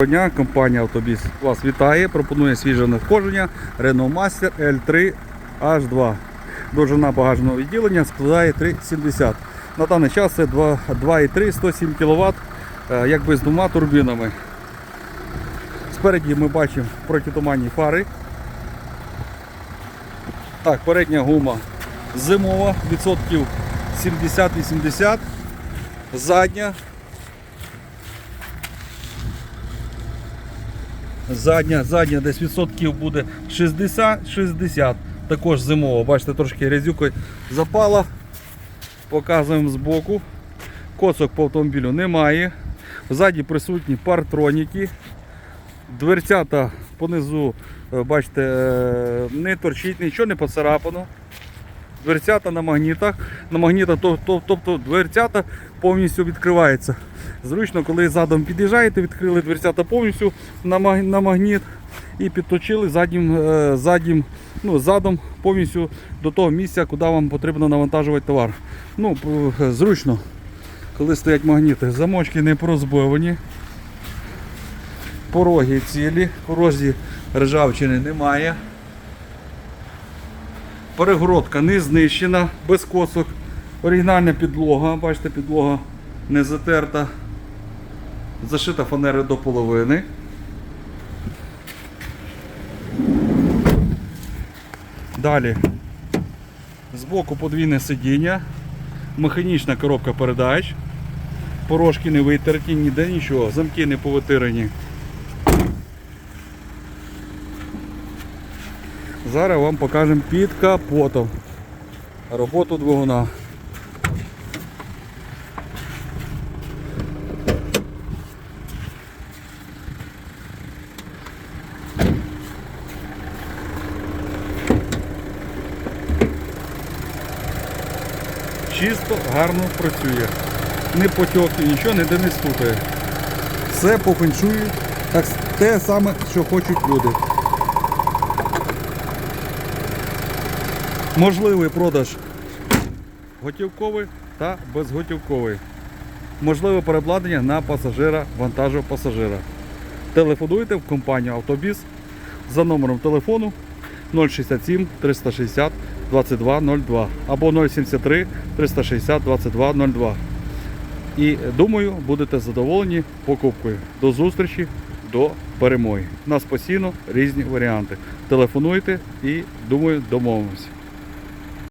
Доброго дня, компанія Автобіс вас вітає. Пропонує свіже надходження Renault Master L3 H2. Довжина багажного відділення складає 3,70. На даний час це 2 2,3 107 кВт, якби з двома турбінами. Спереді ми бачимо протитуманні фари. Так, передня гума зимова, відсотків 70-80. Задня Задня, задня десь відсотків буде 60-60. Також зимово. Бачите, трошки грязюкою запала. Показуємо збоку. Коцок по автомобілю немає. Ззаді присутні партроніки. Дверцята понизу, е, бачите, е, не торчить, нічого не поцарапано. Дверцята на магнітах. На магнітах, то- то- тобто дверцята повністю відкриваються. Зручно, коли задом під'їжджаєте, відкрили дверцята повністю на, маг- на магніт і підточили заднім, е, заднім, ну, задом повністю до того місця, куди вам потрібно навантажувати товар. Ну, зручно, коли стоять магніти. Замочки не порозбовані. Пороги цілі, порожі ржавчини немає. Перегородка не знищена, без косок. Оригінальна підлога, бачите, підлога не затерта. Зашита фанера до половини. Далі. Збоку подвійне сидіння, механічна коробка передач. Порожки не витерті, ніде нічого, замки не повитирані. Зараз вам покажемо під капотом роботу двигуна. Чисто, гарно працює. Не потьоки, нічого ніде не стукає. Все по так те саме, що хочуть люди. Можливий продаж готівковий та безготівковий. Можливе перекладення на пасажира, вантажу пасажира. Телефонуйте в компанію Автобіс за номером телефону 067 360 2202 або 073 360 2202. І думаю, будете задоволені покупкою. До зустрічі, до перемоги. У нас постійно різні варіанти. Телефонуйте і думаю, домовимося.